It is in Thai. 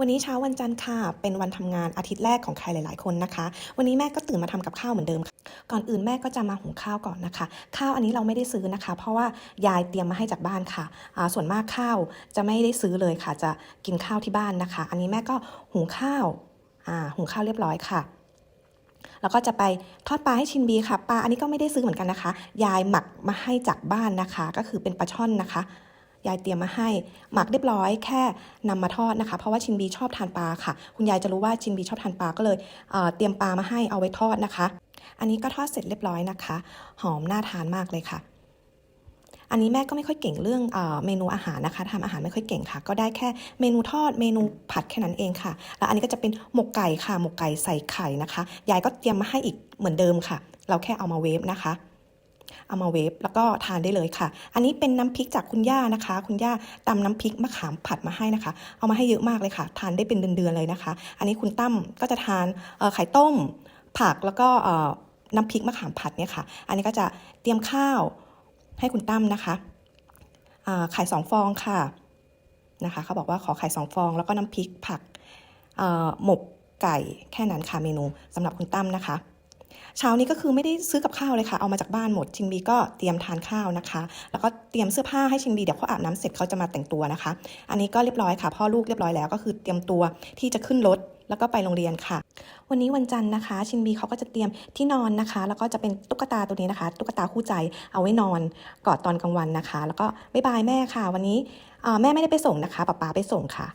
วันนี้เช้าวันจันทร์ค่ะ เป็นวันทำงานอาทิตย์แรกของใครหลาย ๆ คนนะคะ วันนี้แม่ก็ตื่นมาทำกับข้าวเหมือนเดิมค่ะ ก่อนอื่นแม่ก็จะมาหุงข้าวก่อนนะคะ ข้าวอันนี้เราไม่ได้ซื้อนะคะ เพราะว่ายายเตรียมมาให้จากบ้านค่ะอ่าส่วนมากข้าวจะไม่ได้ซื้อเลยค่ะ จะกินข้าวที่บ้านนะคะ อันนี้แม่ก็หุงข้าวอ่าหุงข้าวเรียบร้อยค่ะแล้วก็จะไปทอดปลาให้ชินบีค่ะ ปลาอันนี้ก็ไม่ได้ซื้อเหมือนกันนะคะ ยายหมักมาให้จากบ้านนะคะ ก็คือเป็นปลาช่อนนะคะ ยายเตรียมมาให้ หมักเรียบร้อยแค่นำมาทอดนะคะ เพราะว่าชินบีชอบทานปลาค่ะ คุณยายจะรู้ว่าชินบีชอบทานปลาก็เลยเเตรียมปลามาให้เอาไว้ทอดนะคะ อันนี้ก็ทอดเสร็จเรียบร้อยนะคะ หอมน่าทานมากเลยค่ะ อันนี้แม่ก็ไม่ค่อยเก่งเรื่องเออเมนูอาหารนะคะทำอาหารไม่ค่อยเก่งค่ะ ก็ได้แค่เมนูทอดเมนูผัดแค่นั้นเองค่ะ แล้วอันนี้ก็จะเป็นหมกไก่ค่ะหมกไก่ใส่ไข่นะคะยายก็เตรียมมาให้อีกเหมือนเดิมค่ะ เราแค่เอามาเวฟนะคะ เอามาเวฟแล้วก็ทานได้เลยค่ะ อันนี้เป็นน้ำพริกจากคุณย่านะคะ คุณย่าตำน้ำพริกมะขามผัดมาให้นะคะ เอามาให้เยอะมากเลยค่ะ ทานได้เป็นเดือนๆเลยนะคะ อันนี้คุณตั้มก็จะทานไข่ต้ม ผักแล้วก็น้ำพริกมะขามผัดเนี่ยค่ะ อันนี้ก็จะเตรียมข้าวให้คุณตั้มนะคะไข่สองฟองค่ะนะคะเขาบอกว่าขอไข่สองฟอง แล้วก็น้ำพริกผักหมกไก่แค่นั้นค่ะเมนูสำหรับคุณตั้มนะคะ เช้านี้ก็คือไม่ได้ซื้อกับข้าวเลยค่ะ เอามาจากบ้านหมดชิงบีก็เตรียมทานข้าวนะคะ แล้วก็เตรียมเสื้อผ้าให้ชิงบีเดี๋ยวเขาอาบน้ำเสร็จเขาจะมาแต่งตัวนะคะ อันนี้ก็เรียบร้อยค่ะ พ่อลูกเรียบร้อยแล้วก็คือเตรียมตัวที่จะขึ้นรถแล้วก็ไปโรงเรียนค่ะ วันนี้วันจันทร์นะคะ ชินบีเขาก็จะเตรียมที่นอนนะคะ แล้วก็จะเป็นตุ๊กตาตัวนี้นะคะ ตุ๊กตาคู่ใจเอาไว้นอนกอดตอนกลางวันนะคะ แล้วก็บ๊ายบายแม่ค่ะ วันนี้แม่ไม่ได้ไปส่งนะคะป๊าป๊าไปส่งค่ะ